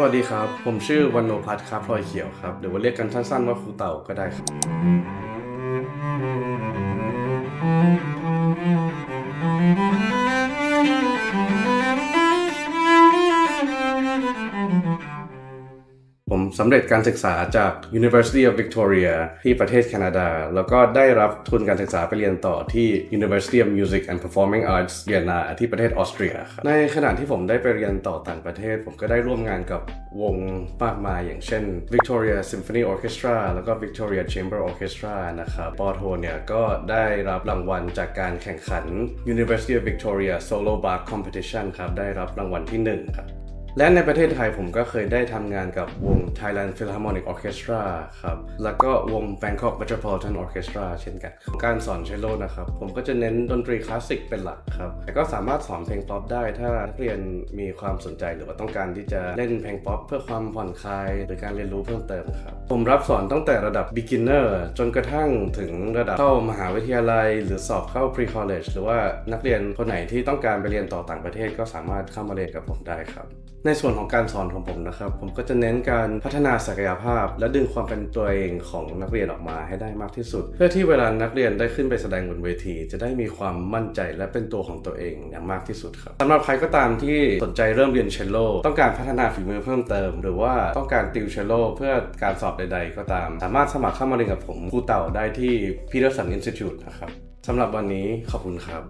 สวัสดีครับ ผมชื่อวันโนพัทครับพลอยเขียวครับหรือว่าเรียกกันสั้นๆว่าครูเต่าก็ได้ครับ สำเร็จการศึกษาจาก University of Victoria ที่ประเทศแคนาดา แล้วก็ได้รับทุนการศึกษาไปเรียนต่อที่ University of Music and Performing Arts เวียนนาที่ประเทศออสเตรียครับในขณะที่ผมได้ไปเรียนต่อต่างประเทศ ผมก็ได้ร่วมงานกับวงมากมายอย่างเช่น Victoria Symphony Orchestra แล้วก็ Victoria Chamber Orchestra นะครับปอโทเนี่ยก็ได้รับรางวัลจากการแข่งขัน University of Victoria Solo Bar Competition ครับ ได้รับรางวัลที่หนึ่งครับ และในประเทศไทยผมก็เคยได้ทำงานกับวง Thailand Philharmonic Orchestra ครับ แล้วก็วง Bangkok Metropolitan Orchestra เช่นกัน การสอนเชลโลนะครับ ผมก็จะเน้นดนตรีคลาสสิกเป็นหลักครับ แต่ก็สามารถสอนเพลงป๊อปได้ถ้านักเรียนมีความสนใจหรือว่าต้องการที่จะเล่นเพลงป๊อปเพื่อความผ่อนคลายหรือการเรียนรู้เพิ่มเติมครับ ผมรับสอนตั้งแต่ระดับ beginner จนกระทั่งถึงระดับเข้ามหาวิทยาลัย หรือสอบเข้า pre college หรือว่านักเรียนคนไหนที่ต้องการไปเรียนต่อต่างประเทศก็สามารถเข้ามาเรียนกับผมได้ครับ ในส่วนของการสอนของผมนะครับ ผมก็จะเน้นการพัฒนาศักยภาพ และดึงความเป็นตัวเองของนักเรียนออกมาให้ได้มากที่สุด เพื่อที่เวลานักเรียนได้ขึ้นไปแสดงบนเวที จะได้มีความมั่นใจและเป็นตัวของตัวเองอย่างมากที่สุดครับสำหรับใครก็ตามที่สนใจเริ่มเรียนเชลโลต้องการพัฒนาฝีมือเพิ่มเติม หรือว่าต้องการติวเชลโลเพื่อการสอบใดๆ ก็ตาม สามารถสมัครเข้ามาเรียนกับผมครูเต่าได้ที่ Peterson Institute นะครับสำหรับวันนี้ขอบคุณครับ